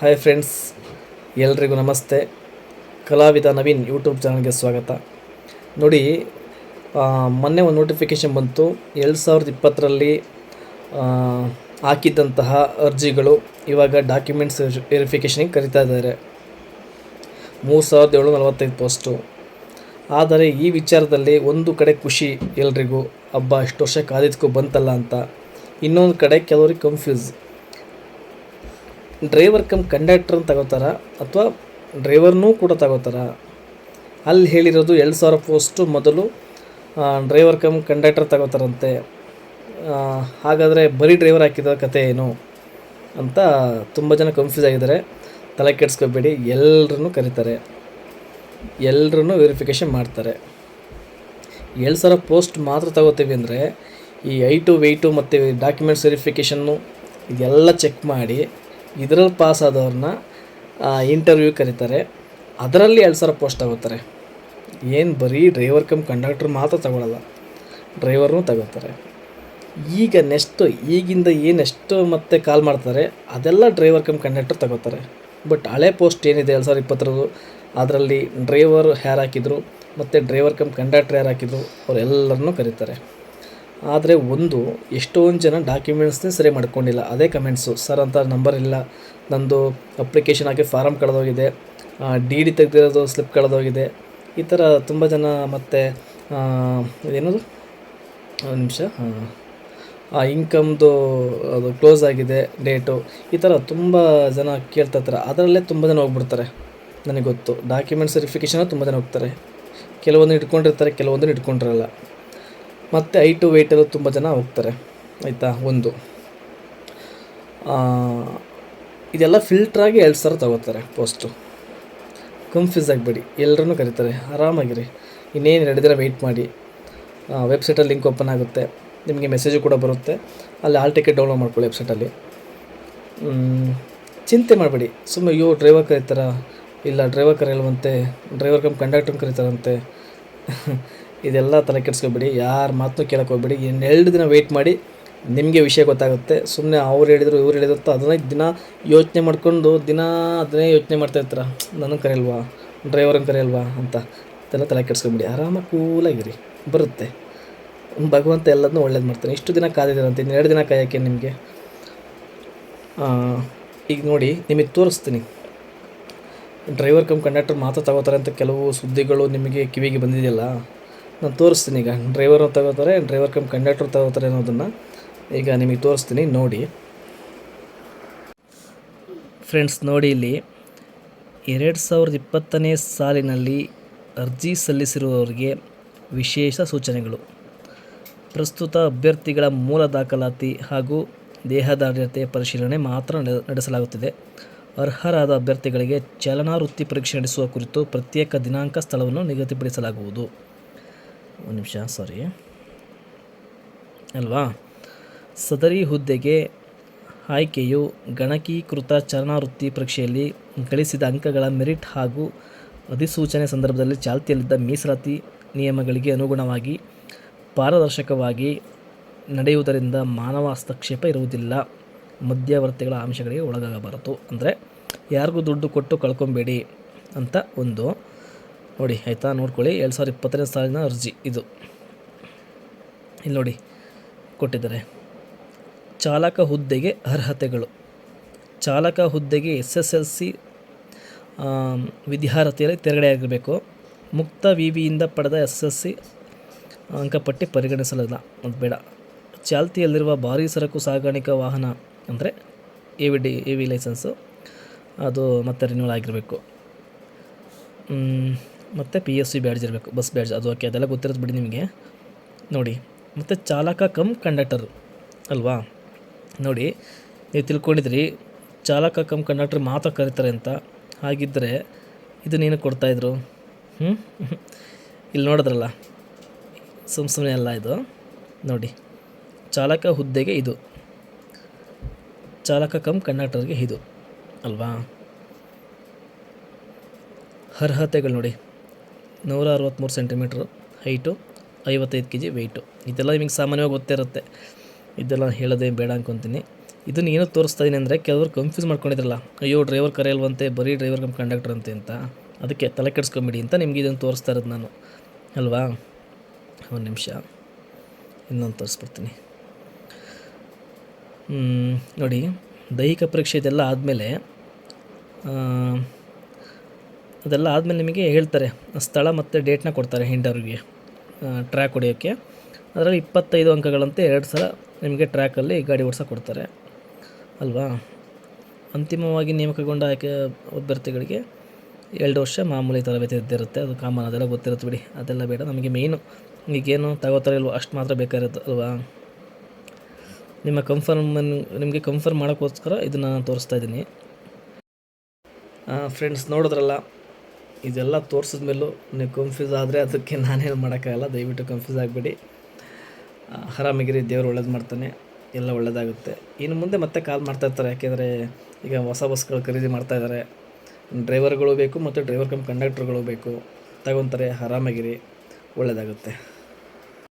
Hi friends ಎಲ್ರಿಗೂ ನಮಸ್ತೆ. ಕಲಾವಿದ ನವೀನ್ ಯೂಟ್ಯೂಬ್ ಚಾನಲ್ಗೆ ಸ್ವಾಗತ. ನೋಡಿ ಮೊನ್ನೆ ಒಂದು ನೋಟಿಫಿಕೇಷನ್ ಬಂತು. ಎರಡು ಸಾವಿರದ ಇಪ್ಪತ್ತರಲ್ಲಿ ಹಾಕಿದ್ದಂತಹ ಅರ್ಜಿಗಳು ಇವಾಗ ಡಾಕ್ಯುಮೆಂಟ್ಸ್ ವೆರಿಫಿಕೇಷನಿಗೆ ಕರಿತಾ ಇದ್ದಾರೆ ಮೂರು ಸಾವಿರದ ಏಳು ನಲವತ್ತೈದು ಪೋಸ್ಟು ಆದರೆ ಈ ವಿಚಾರದಲ್ಲಿ ಒಂದು ಕಡೆ ಖುಷಿ ಎಲ್ರಿಗೂ ಹಬ್ಬ ಇಷ್ಟು ವರ್ಷ ಕಾದಿದ್ಕೂ ಬಂತಲ್ಲ ಅಂತ. ಇನ್ನೊಂದು ಕಡೆ ಕೆಲವ್ರಿಗೆ ಕನ್ಫ್ಯೂಸ್ ಡ್ರೈವರ್ ಕಮ್ ಕಂಡಕ್ಟ್ರನ್ನ ತಗೋತಾರ ಅಥವಾ ಡ್ರೈವರ್ನೂ ಕೂಡ ತಗೋತಾರ. ಅಲ್ಲಿ ಹೇಳಿರೋದು ಎರಡು ಸಾವಿರ ಪೋಸ್ಟು ಮೊದಲು ಡ್ರೈವರ್ ಕಮ್ ಕಂಡಕ್ಟರ್ ತಗೋತಾರಂತೆ. ಹಾಗಾದರೆ ಬರೀ ಡ್ರೈವರ್ ಹಾಕಿದ ಕತೆ ಏನು ಅಂತ ತುಂಬ ಜನ ಕನ್ಫ್ಯೂಸ್ ಆಗಿದ್ದಾರೆ. ತಲೆ ಕೆಡಿಸ್ಕೋಬೇಡಿ ಎಲ್ಲರನ್ನೂ ಕರೀತಾರೆ. ಎಲ್ಲರನ್ನೂ ವೆರಿಫಿಕೇಷನ್ ಮಾಡ್ತಾರೆ. ಎರಡು ಸಾವಿರ ಪೋಸ್ಟ್ ಮಾತ್ರ ತಗೋತೀವಿ ಅಂದರೆ ಈ ಐಟು ವೆಯ್ಟು ಮತ್ತು ಡಾಕ್ಯುಮೆಂಟ್ಸ್ ವೆರಿಫಿಕೇಷನ್ನು ಇದೆಲ್ಲ ಚೆಕ್ ಮಾಡಿ ಇದರಲ್ಲಿ ಪಾಸ್ ಆದವ್ರನ್ನ ಇಂಟರ್ವ್ಯೂ ಕರೀತಾರೆ. ಅದರಲ್ಲಿ ಎರಡು ಸಾವಿರ ಪೋಸ್ಟ್ ತಗೋತಾರೆ. ಏನು ಬರೀ ಡ್ರೈವರ್ ಕಮ್ ಕಂಡಕ್ಟ್ರ್ ಮಾತ್ರ ತಗೊಳ್ಳಲ್ಲ ಡ್ರೈವರ್ನೂ ತಗೋತಾರೆ. ಈಗ ನೆಕ್ಸ್ಟು ಈಗಿಂದ ಏನು ಎಷ್ಟು ಮತ್ತೆ ಕಾಲ್ ಮಾಡ್ತಾರೆ, ಅದೆಲ್ಲ ಡ್ರೈವರ್ ಕಮ್ ಕಂಡಕ್ಟರ್ ತಗೋತಾರೆ. ಬಟ್ ಹಳೆ ಪೋಸ್ಟ್ ಏನಿದೆ ಎರಡು ಸಾವಿರದ ಇಪ್ಪತ್ತರದು ಅದರಲ್ಲಿ ಡ್ರೈವರ್ ಹ್ಯಾರ್ ಹಾಕಿದ್ರು, ಮತ್ತು ಡ್ರೈವರ್ ಕಮ್ ಕಂಡಕ್ಟ್ರ್ ಯಾರು ಹಾಕಿದ್ರು, ಅವರೆಲ್ಲರನ್ನೂ ಕರೀತಾರೆ. ಆದರೆ ಒಂದು, ಎಷ್ಟೊಂದು ಜನ ಡಾಕ್ಯುಮೆಂಟ್ಸ್ನೇ ಸರಿ ಮಾಡ್ಕೊಂಡಿಲ್ಲ. ಅದೇ ಕಮೆಂಟ್ಸು ಸರ್ ಅಂತ ನಂಬರ್ ಇಲ್ಲ. ನಂದು ಅಪ್ಲಿಕೇಶನ್ ಹಾಕಿ ಫಾರಮ್ ಕಳೆದೋಗಿದೆ. ಡಿ ಡಿ ತೆಗೆದಿರೋದು ಸ್ಲಿಪ್ ಕಳೆದೋಗಿದೆ. ಈ ಥರ ತುಂಬ ಜನ ಮತ್ತು ಏನದು ಒಂದು ನಿಮಿಷ. ಆ ಇನ್ಕಮ್ದು ಅದು ಕ್ಲೋಸ್ ಆಗಿದೆ ಡೇಟು ಈ ಥರ ತುಂಬ ಜನ ಕೇಳ್ತಾ ಇರ್ತಾರೆ. ಅದರಲ್ಲೇ ತುಂಬ ಜನ ಹೋಗ್ಬಿಡ್ತಾರೆ. ನನಗೆ ಗೊತ್ತು. ಡಾಕ್ಯುಮೆಂಟ್ಸ್ ವೆರಿಫಿಕೇಷನ್ ತುಂಬ ಜನ ಹೋಗ್ತಾರೆ. ಕೆಲವೊಂದು ಇಟ್ಕೊಂಡಿರ್ತಾರೆ, ಕೆಲವೊಂದನ್ನು ಇಟ್ಕೊಂಡಿರಲ್ಲ. ಮತ್ತು ಐ ಟು ವೆಯ್ಟಲ್ಲೂ ತುಂಬ ಜನ ಹೋಗ್ತಾರೆ. ಆಯಿತಾ? ಒಂದು. ಇದೆಲ್ಲ ಫಿಲ್ಟ್ರಾಗಿ ಎರಡು ಸಾವಿರ ತಗೋತಾರೆ ಪೋಸ್ಟು ಕನ್ಫ್ಯೂಸ್ ಆಗಬೇಡಿ. ಎಲ್ಲರೂ ಕರೀತಾರೆ. ಆರಾಮಾಗಿರಿ. ಇನ್ನೇನು ಎರಡು ದಿನ ವೆಯ್ಟ್ ಮಾಡಿ. ವೆಬ್ಸೈಟಲ್ಲಿ ಲಿಂಕ್ ಓಪನ್ ಆಗುತ್ತೆ. ನಿಮಗೆ ಮೆಸೇಜು ಕೂಡ ಬರುತ್ತೆ. ಅಲ್ಲಿ ಆಲ್ ಟಿಕೆಟ್ ಡೌನ್ಲೋಡ್ ಮಾಡ್ಕೊಳ್ಳಿ ವೆಬ್ಸೈಟಲ್ಲಿ ಚಿಂತೆ ಮಾಡಬೇಡಿ. ಸುಮ್ಮನೆ ಅಯ್ಯೋ ಡ್ರೈವರ್ ಕರೀತಾರ? ಇಲ್ಲ ಡ್ರೈವರ್ ಕರೆಯಲ್ವಂತೆ ಡ್ರೈವರ್ ಕಮ್ ಕಂಡಕ್ಟರ್ ಕರೀತಾರಂತೆ. ಇದೆಲ್ಲ ತಲೆ ಕೆಡಿಸ್ಕೋಬೇಡಿ, ಯಾರ ಮಾತು ಕೇಳಕ್ಕೆ ಹೋಗ್ಬೇಡಿ ಇನ್ನು ಎರಡು ದಿನ ವೆಯ್ಟ್ ಮಾಡಿ ನಿಮಗೆ ವಿಷಯ ಗೊತ್ತಾಗುತ್ತೆ. ಸುಮ್ಮನೆ ಅವ್ರು ಹೇಳಿದ್ರು, ಇವ್ರು ಹೇಳಿದ್ರು ಅದನ್ನೇ ದಿನ ಯೋಚನೆ ಮಾಡ್ಕೊಂಡು, ದಿನ ಅದನ್ನೇ ಯೋಚನೆ ಮಾಡ್ತಾ ಇರ್ತಾರೆ? ನನಗೆ ಕರೆಯಲ್ವಾ? ಡ್ರೈವರನ್ನು ಕರೆಯಲ್ವಾ? ಅಂತ ಅದೆಲ್ಲ ತಲೆ ಕೆಡಿಸ್ಕೊಬೇಡಿ. ಆರಾಮಾಗಿ ಕೂಲಾಗಿರಿ. ಬರುತ್ತೆ. ಭಗವಂತ ಎಲ್ಲದನ್ನೂ ಒಳ್ಳೇದು ಮಾಡ್ತಾನೆ. ಇಷ್ಟು ದಿನ ಕಾದಿದ್ದೀರಂತೆ, ಇನ್ನು ಎರಡು ದಿನ ಕಾಯೋಕ್ಕೆ ನಿಮಗೆ? ಈಗ ನೋಡಿ, ನಿಮಗೆ ತೋರಿಸ್ತೀನಿ. ಡ್ರೈವರ್ ಕಮ್ ಕಂಡಕ್ಟರ್ ಮಾತ್ರ ತಗೋತಾರೆ ಅಂತ ಕೆಲವು ಸುದ್ದಿಗಳು ನಿಮಗೆ ಕಿವಿಗೆ ಬಂದಿದೆಯಲ್ಲ? ನಾನು ತೋರಿಸ್ತೀನಿ ಈಗ. ಡ್ರೈವರ್ ತಗೋತಾರೆ ಡ್ರೈವರ್ ಕಮ್ ಕಂಡಕ್ಟರ್ ತಗೋತಾರೆ ಅನ್ನೋದನ್ನು ಈಗ ನಿಮಗೆ ತೋರಿಸ್ತೀನಿ, ನೋಡಿ. ಫ್ರೆಂಡ್ಸ್ ನೋಡಿ ಇಲ್ಲಿ. ಎರಡು ಸಾವಿರದ ಇಪ್ಪತ್ತನೇ ಸಾಲಿನಲ್ಲಿ ಅರ್ಜಿ ಸಲ್ಲಿಸಿರುವವರಿಗೆ ವಿಶೇಷ ಸೂಚನೆಗಳು. ಪ್ರಸ್ತುತ ಅಭ್ಯರ್ಥಿಗಳ ಮೂಲ ದಾಖಲಾತಿ ಹಾಗೂ ದೇಹದಾರ್ಢ್ಯತೆ ಪರಿಶೀಲನೆ ಮಾತ್ರ ನಡೆ- ನಡೆಸಲಾಗುತ್ತಿದೆ. ಅರ್ಹರಾದ ಅಭ್ಯರ್ಥಿಗಳಿಗೆ ಚಲನಾ ವೃತ್ತಿ ಪರೀಕ್ಷೆ ನಡೆಸುವ ಕುರಿತು ಪ್ರತ್ಯೇಕ ದಿನಾಂಕ ಸ್ಥಳವನ್ನು ನಿಗದಿಪಡಿಸಲಾಗುವುದು. ಒಂದು ನಿಮಿಷ ಸಾರಿ ಅಲ್ವಾ? ಸದರಿ ಹುದ್ದೆಗೆ ಆಯ್ಕೆಯು ಗಣಕೀಕೃತ ಚರಣಾವೃತ್ತಿ ವೃತ್ತಿ ಪರೀಕ್ಷೆಯಲ್ಲಿ ಗಳಿಸಿದ ಅಂಕಗಳ ಮೆರಿಟ್ ಹಾಗೂ ಅಧಿಸೂಚನೆ ಸಂದರ್ಭದಲ್ಲಿ ಚಾಲ್ತಿಯಲ್ಲಿದ್ದ ಮೀಸಲಾತಿ ನಿಯಮಗಳಿಗೆ ಅನುಗುಣವಾಗಿ ಪಾರದರ್ಶಕವಾಗಿ ನಡೆಯುವುದರಿಂದ ಮಾನವ ಹಸ್ತಕ್ಷೇಪ ಇರುವುದಿಲ್ಲ. ಮಧ್ಯವರ್ತಿಗಳ ಅಂಶಗಳಿಗೆ ಒಳಗಾಗಬಾರದು. ಅಂದರೆ, ಯಾರಿಗೂ ದುಡ್ಡು ಕೊಟ್ಟು ಕಳ್ಕೊಬೇಡಿ ಅಂತ ಒಂದು ನೋಡಿ, ಆಯಿತಾ? ನೋಡ್ಕೊಳ್ಳಿ. ಎರಡು ಸಾವಿರದ ಇಪ್ಪತ್ತನೇ ಸಾಲಿನ ಅರ್ಜಿ ಇದು. ಇಲ್ಲಿ ನೋಡಿ, ಕೊಟ್ಟಿದ್ದಾರೆ. ಚಾಲಕ ಹುದ್ದೆಗೆ ಅರ್ಹತೆಗಳು. ಚಾಲಕ ಹುದ್ದೆಗೆ ಎಸ್ ಎಸ್ ಎಲ್ ಸಿ ವಿದ್ಯಾರ್ಹತೆಯಲ್ಲಿ ತೆರಗಡೆಯಾಗಿರಬೇಕು. ಮುಕ್ತ ವಿ ವಿಯಿಂದ ಪಡೆದ ಎಸ್ ಎಸ್ ಸಿ ಅಂಕಪಟ್ಟಿ ಪರಿಗಣಿಸಲಿಲ್ಲ. ಅದು ಬೇಡ. ಚಾಲ್ತಿಯಲ್ಲಿರುವ ಭಾರೀ ಸರಕು ಸಾಗಾಣಿಕಾ ವಾಹನ ಅಂದರೆ A V D A V licence. ಅದು ಮತ್ತೆ ರಿನ್ಯೂವಲ್ ಆಗಿರಬೇಕು. ಮತ್ತು ಪಿ ಎಸ್ ಸಿ ಬ್ಯಾಡ್ಜ್ ಇರಬೇಕು ಬಸ್ ಬ್ಯಾಡ್ಜ್ ಅದು ಓಕೆ ಅದೆಲ್ಲ ಗೊತ್ತಿರೋದು ಬಿಡಿ ನಿಮಗೆ. ನೋಡಿ, ಮತ್ತು ಚಾಲಕ ಕಮ್ ಕಂಡಕ್ಟರ್ ಅಲ್ವಾ? ನೋಡಿ, ನೀವು ತಿಳ್ಕೊಂಡಿದ್ರಿ ಚಾಲಕ ಕಮ್ ಕಂಡಕ್ಟರ್ ಮಾತ್ರ ಕರೀತಾರೆ ಅಂತ. ಹಾಗಿದ್ದರೆ ಇದನ್ನೇನು ಕೊಡ್ತಾಯಿದ್ರು ಹ್ಞೂ ಇಲ್ಲಿ ನೋಡಿದ್ರಲ್ಲ, ಸುಮ್ ಸುಮ್ಮನೆ ಅಲ್ಲ ಇದು. ನೋಡಿ, ಚಾಲಕ ಹುದ್ದೆಗೆ ಇದು. ಚಾಲಕ ಕಮ್ ಕಂಡಕ್ಟರ್ಗೆ ಇದು, ಅಲ್ವಾ? ಅರ್ಹತೆಗಳು ನೋಡಿ. ನೂರ ಅರವತ್ತ್ಮೂರು ಸೆಂಟಿಮೀಟ್ರು ಹೈಟು, ಐವತ್ತೈದು ಕೆ ಜಿ ವೆಯ್ಟು. ಇದೆಲ್ಲ ನಿಮಗೆ ಸಾಮಾನ್ಯವಾಗಿ ಗೊತ್ತಿರುತ್ತೆ. ಇದೆಲ್ಲ ಹೇಳೋದೇ ಬೇಡ ಅನ್ಕೊತೀನಿ. ಇದನ್ನು ಏನೋ ತೋರಿಸ್ತಾ ಇದೀನಿ ಅಂದರೆ ಕೆಲವರು ಕನ್ಫ್ಯೂಸ್ ಮಾಡ್ಕೊಂಡಿದ್ರಲ್ಲ, ಅಯ್ಯೋ ಡ್ರೈವರ್ ಕರೆಯಲ್ವಂತೆ ಬರೀ ಡ್ರೈವರ್ ಕಮ್ ಕಂಡಕ್ಟರ್ ಅಂತೆ ಅಂತ. ಅದಕ್ಕೆ ತಲೆ ಕೆಡಿಸ್ಕೊಂಬಿಡಿ ಅಂತ ನಿಮಗೆ ಇದನ್ನು ತೋರಿಸ್ತಾ ಇರೋದು ನಾನು. ಅಲ್ವಾ? ಒಂದು ನಿಮಿಷ. ಇನ್ನೊಂದು ತೋರಿಸ್ಬಿಡ್ತೀನಿ. ನೋಡಿ, ದೈಹಿಕ ಪರೀಕ್ಷೆ ಇದೆಲ್ಲ ಆದಮೇಲೆ ಅದೆಲ್ಲ ಆದಮೇಲೆ ನಿಮಗೆ ಹೇಳ್ತಾರೆ, ಸ್ಥಳ ಮತ್ತು ಡೇಟ್ನ ಕೊಡ್ತಾರೆ ಇಂಟರ್ವ್ಯೂಗೆ ಟ್ರ್ಯಾಕ್ ಹೊಡೆಯೋಕ್ಕೆ. ಅದರಲ್ಲಿ ಇಪ್ಪತ್ತೈದು ಅಂಕಗಳಂತೆ ಎರಡು ಸಲ ನಿಮಗೆ ಟ್ರ್ಯಾಕಲ್ಲಿ ಗಾಡಿ ಓಡಿಸ ಕೊಡ್ತಾರೆ. ಅಲ್ವಾ? ಅಂತಿಮವಾಗಿ ನೇಮಕಗೊಂಡ ಆಯ್ಕೆ ಅಭ್ಯರ್ಥಿಗಳಿಗೆ ಎರಡು ವರ್ಷ ಮಾಮೂಲಿ ತರಬೇತಿ ಇದ್ದಿರುತ್ತೆ ಅದು ಕಾಮನ್ ಅದೆಲ್ಲ ಗೊತ್ತಿರುತ್ತೆ ಬಿಡಿ. ಅದೆಲ್ಲ ಬೇಡ. ನಮಗೆ ಮೇಯ್ನು ಈಗೇನು ತಗೋತಾರೆ ಇಲ್ವೋ ಅಷ್ಟು ಮಾತ್ರ ಬೇಕಾಗಿರುತ್ತೆ, ಅಲ್ವಾ? ನಿಮ್ಮ ಕಂಫರ್ಮ್ ನಿಮಗೆ ಕನ್ಫರ್ಮ್ ಮಾಡೋಕ್ಕೋಸ್ಕರ ಇದನ್ನು ನಾನು ತೋರಿಸ್ತಾ ಇದ್ದೀನಿ. ಫ್ರೆಂಡ್ಸ್ ನೋಡಿದ್ರಲ್ಲ? ಇದೆಲ್ಲ ತೋರಿಸಿದ ಮೇಲೂ ನೀವು ಕನ್ಫ್ಯೂಸ್ ಆದರೆ ಅದಕ್ಕೆ ನಾನೇನು ಮಾಡೋಕ್ಕಾಗಲ್ಲ, ದಯವಿಟ್ಟು ಕನ್ಫ್ಯೂಸ್ ಆಗಬೇಡಿ. ಆರಾಮಿಗಿರಿ, ದೇವರು ಒಳ್ಳೇದು ಮಾಡ್ತಾನೆ, ಎಲ್ಲ ಒಳ್ಳೇದಾಗುತ್ತೆ. ಇನ್ನು ಮುಂದೆ ಮತ್ತೆ ಕಾಲ್ ಮಾಡ್ತಾ ಇರ್ತಾರೆ, ಯಾಕೆಂದರೆ ಈಗ ಹೊಸ ಬಸ್ಗಳು ಖರೀದಿ ಮಾಡ್ತಾ ಇದ್ದಾರೆ ಡ್ರೈವರ್ಗಳು ಬೇಕು ಮತ್ತು ಡ್ರೈವರ್ ಕಮ್ ಕಂಡಕ್ಟರ್ಗಳು ಬೇಕು. ತಗೊತಾರೆ, ಆರಾಮಾಗಿರಿ ಒಳ್ಳೆಯದಾಗುತ್ತೆ